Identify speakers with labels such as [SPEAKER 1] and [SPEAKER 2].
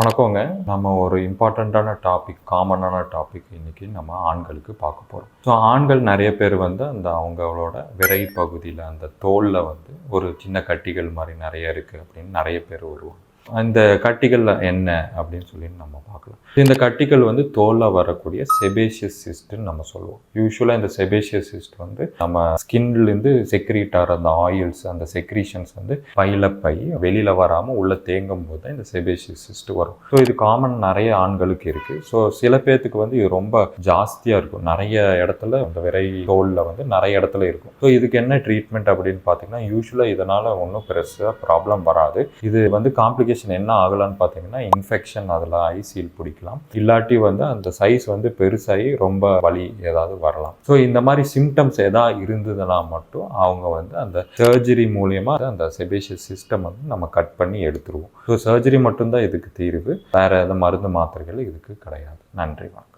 [SPEAKER 1] வணக்கங்க. நம்ம ஒரு இம்பார்ட்டண்ட்டான டாபிக் காமனான டாபிக் இன்னைக்கு நம்ம ஆண்களுக்கு பார்க்க போகிறோம் ஸோ ஆண்கள் நிறைய பேர் வந்து அந்த அவங்களோட விரை பகுதியில் அந்த தோலில் வந்து ஒரு சின்ன கட்டிகள் மாதிரி நிறைய இருக்குது அப்படின்னு நிறைய பேர் வருவாங்க. அந்த கட்டிகள் என்ன அப்படின்னு சொல்லி நம்ம பார்க்கலாம். இந்த கட்டிகள் வந்து தோலில் வரக்கூடிய செபேஷியஸ் சிஸ்ட்னு நம்ம சொல்லுவோம். யூஸ்வலாக இந்த செபேஷியஸ் சிஸ்ட் வந்து நம்ம ஸ்கின்லேருந்து செக்ரீட் ஆகிற அந்த ஆயில்ஸ் அந்த செக்ரீஷன்ஸ் வந்து பையில பை வெளியில் வராமல் உள்ளே தேங்கும் போது தான் இந்த செபேஷியஸ் சிஸ்ட் வரும். ஸோ இது காமன் நிறைய ஆண்களுக்கு இருக்குது ஸோ சில பேர்த்துக்கு வந்து இது ரொம்ப ஜாஸ்தியாக இருக்கும். நிறைய இடத்துல அந்த விரை தோலில் வந்து நிறைய இடத்துல இருக்கும். ஸோ இதுக்கு என்ன ட்ரீட்மெண்ட் அப்படின்னு பார்த்தீங்கன்னா யூஸ்வலாக இதனால் ஒன்றும் பெருசாக ப்ராப்ளம் வராது. இது வந்து காம்ப்ளிகேஷன் என்ன ஆகலான்னு பார்த்தீங்கன்னா இன்ஃபெக்ஷன் அதில் ஐசியில் பிடிக்கலாம். இல்லாட்டி வந்து அந்த சைஸ் வந்து பெருசாகி ரொம்ப வலி ஏதாவது வரலாம். ஸோ இந்த மாதிரி சிம்டம்ஸ் எதாவது இருந்ததுன்னா மட்டும் அவங்க வந்து அந்த சர்ஜரி மூலியமாக அந்த செபேஷியஸ் சிஸ்டம் வந்து நம்ம கட் பண்ணி எடுத்துருவோம். ஸோ சர்ஜரி மட்டும்தான் இதுக்கு தீர்வு. வேறு எதாவது மருந்து மாத்திரைகள் இதுக்கு கிடையாது. நன்றி வணக்கம்.